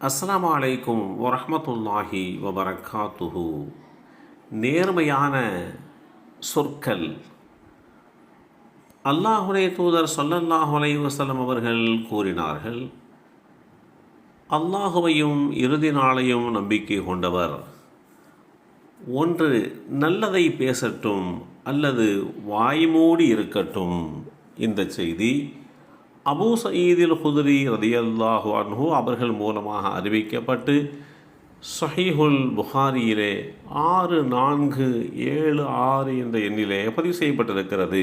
அஸ்ஸலாமு அலைக்கும் வரஹ்மத்துல்லாஹி வபரகாத்துஹு. நேர்மையான சொற்கள். அல்லாஹுடைய தூதர் ஸல்லல்லாஹு வசலம் அவர்கள் கூறினார்கள் அல்லாஹுவையும் இறுதி நாளையும் நம்பிக்கை கொண்டவர். ஒன்று நல்லதை பேசட்டும் அல்லது வாய்மூடி இருக்கட்டும். இந்த செய்தி அபூ சயீதில் குதிரி ரதியல்லாஹு அன்ஹு அவர்கள் மூலமாக அறிவிக்கப்பட்டு சஹீஹுல் புகாரியிலே ஆறு நான்கு ஏழு ஆறு என்ற எண்ணிலே பதிவு செய்யப்பட்டிருக்கிறது.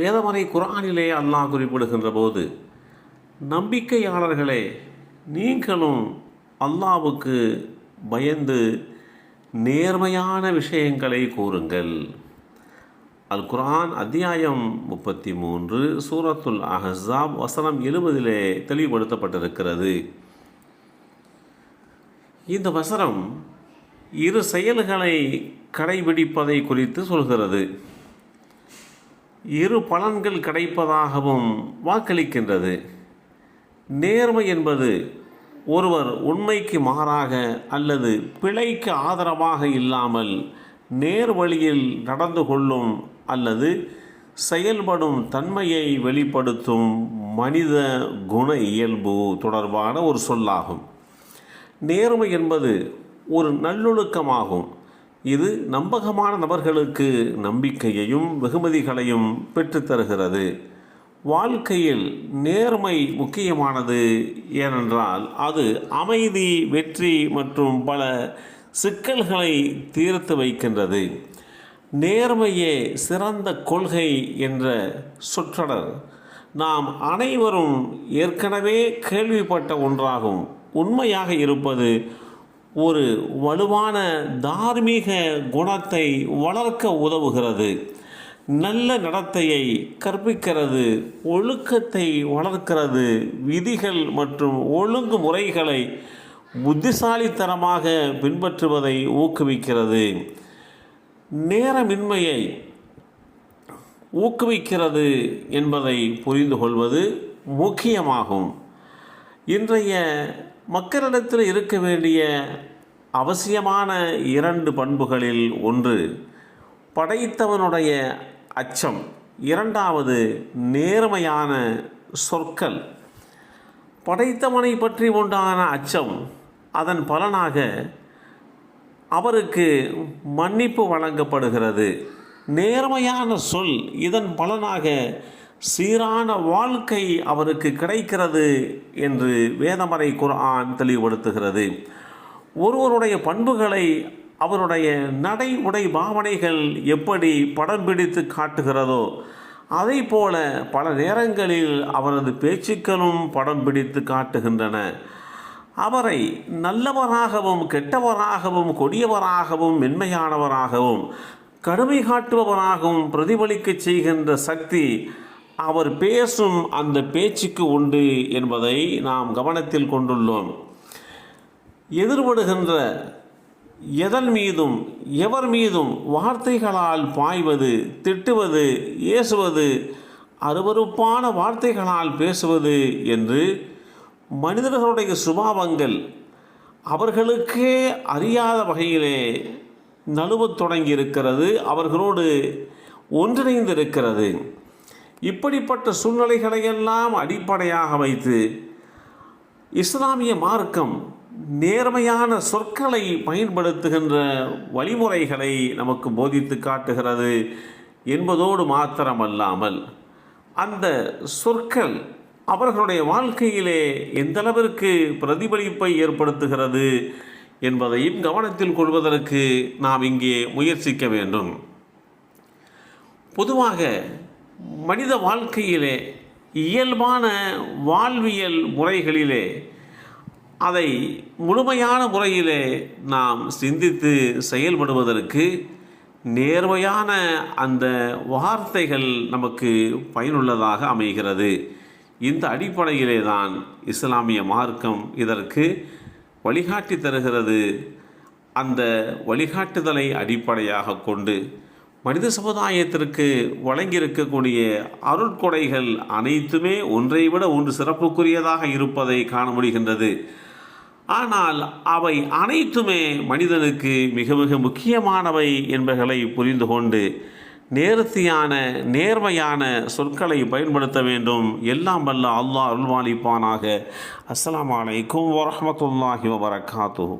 வேதமறை குரானிலே அல்லாஹ் குறிப்பிடுகின்ற போது நம்பிக்கையாளர்களே நீங்களும் அல்லாவுக்கு பயந்து நேர்மையான விஷயங்களை கூறுங்கள். அல் குரான் அத்தியாயம் முப்பத்தி மூன்று சூரத்துல் அஹசாப் வசனம் எழுபதிலே தெளிவுபடுத்தப்பட்டிருக்கிறது. இந்த வசனம் இரு செயல்களை கடைபிடிப்பதை குறித்து சொல்கிறது. இரு பலன்கள் கிடைப்பதாகவும் வாக்களிக்கின்றது. நேர்மை என்பது ஒருவர் உண்மைக்கு மாறாக அல்லது பிழைக்கு ஆதரவாக இல்லாமல் நேர்வழியில் நடந்து கொள்ளும் அல்லது செயல்படும் தன்மையை வெளிப்படுத்தும் மனித குண இயல்பு தொடர்பான ஒரு சொல்லாகும். நேர்மை என்பது ஒரு நல்லொழுக்கமாகும். இது நம்பகமான நபர்களுக்கு நம்பிக்கையையும் வெகுமதிகளையும் பெற்றுத்தருகிறது வாழ்க்கையில் நேர்மை முக்கியமானது ஏனென்றால் அது அமைதி வெற்றி மற்றும் பல சிக்கல்களை தீர்த்து வைக்கின்றது. நேர்மையே சிறந்த கொள்கை என்ற சொற்றொடர். நாம் அனைவரும் ஏற்கனவே கேள்விப்பட்ட ஒன்றாகும். உண்மையாக இருப்பது ஒரு வலுவான தார்மீக குணத்தை வளர்க்க உதவுகிறது. நல்ல நடத்தையை கற்பிக்கிறது ஒழுக்கத்தை வளர்க்கிறது விதிகள் மற்றும் ஒழுங்குமுறைகளை புத்திசாலித்தனமாக பின்பற்றுவதை ஊக்குவிக்கிறது. நேரமின்மையை ஊக்குவிக்கிறது என்பதை புரிந்து கொள்வது முக்கியமாகும். இன்றைய மக்களிடத்தில் இருக்க வேண்டிய அவசியமான இரண்டு பண்புகளில் ஒன்று படைத்தவனுடைய அச்சம். இரண்டாவது நேர்மையான சொற்கள். படைத்தவனை பற்றி உண்டான அச்சம் அதன் பலனாக அவருக்கு மன்னிப்பு வழங்கப்படுகிறது. நேர்மையான சொல் இதன் பலனாக சீரான வாழ்க்கை அவருக்கு கிடைக்கிறது என்று வேதமறை குரான் தெளிவுபடுத்துகிறது. ஒருவருடைய பண்புகளை அவருடைய நடை உடை பாவனைகள் எப்படி படம் பிடித்து காட்டுகிறதோ அதை போல பல நேரங்களில் அவரது பேச்சுக்களும் படம் பிடித்து காட்டுகின்றன. அவரை நல்லவராகவும் கெட்டவராகவும் கொடியவராகவும் மென்மையானவராகவும் கடுமை காட்டுபவராகவும் பிரதிபலிக்க செய்கின்ற சக்தி அவர் பேசும் அந்த பேச்சுக்கு உண்டு என்பதை நாம் கவனத்தில் கொண்டுள்ளோம். எதிர்படுகின்ற எதன் மீதும் எவர் மீதும் வார்த்தைகளால் பாய்வது திட்டுவது ஏசுவது அருவறுப்பான வார்த்தைகளால் பேசுவது என்று மனிதர்களுடைய சுபாவங்கள் அவர்களுக்கே அறியாத வகையிலே நழுவத் தொடங்கி இருக்கிறது அவர்களோடு ஒன்றிணைந்து இருக்கிறது இப்படிப்பட்ட சூழ்நிலைகளையெல்லாம் அடிப்படையாக வைத்து இஸ்லாமிய மார்க்கம் நேர்மையான சொற்களை பயன்படுத்துகின்ற வழிமுறைகளை நமக்கு போதித்து காட்டுகிறது என்பதோடு மாத்திரமல்லாமல் அந்த சொற்கள் அவர்களுடைய வாழ்க்கையிலே எந்த அளவிற்கு பிரதிபலிப்பை ஏற்படுத்துகிறது என்பதையும் கவனத்தில் கொள்வதற்கு நாம் இங்கே முயற்சிக்க வேண்டும். பொதுவாக மனித வாழ்க்கையிலே இயல்பான வாழ்வியல் முறைகளிலே அதை முழுமையான முறையிலே நாம் சிந்தித்து செயல்படுவதற்கு நேர்மையான அந்த வார்த்தைகள் நமக்கு பயனுள்ளதாக அமைகிறது. இந்த அடிப்படையிலே தான் இஸ்லாமிய மார்க்கம் இதற்கு வழிகாட்டி தருகிறது. அந்த வழிகாட்டுதலை அடிப்படையாக கொண்டு மனித சமுதாயத்திற்கு வழங்கியிருக்கக்கூடிய அருட்கொடைகள் அனைத்துமே ஒன்றை விட ஒன்று சிறப்புக்குரியதாக இருப்பதை காண முடிகின்றது. ஆனால் அவை அனைத்துமே மனிதனுக்கு மிக மிக முக்கியமானவை என்பதை புரிந்து கொண்டு நேர்த்தியான நேர்மையான சொற்களை பயன்படுத்த வேண்டும். எல்லாம் வல்ல அல்லாஹ் அருள்வாளிப்பானாக. அஸ்லாம் வலைக்கும் வரமத்துல்லாஹி வபரகாத்துஹு.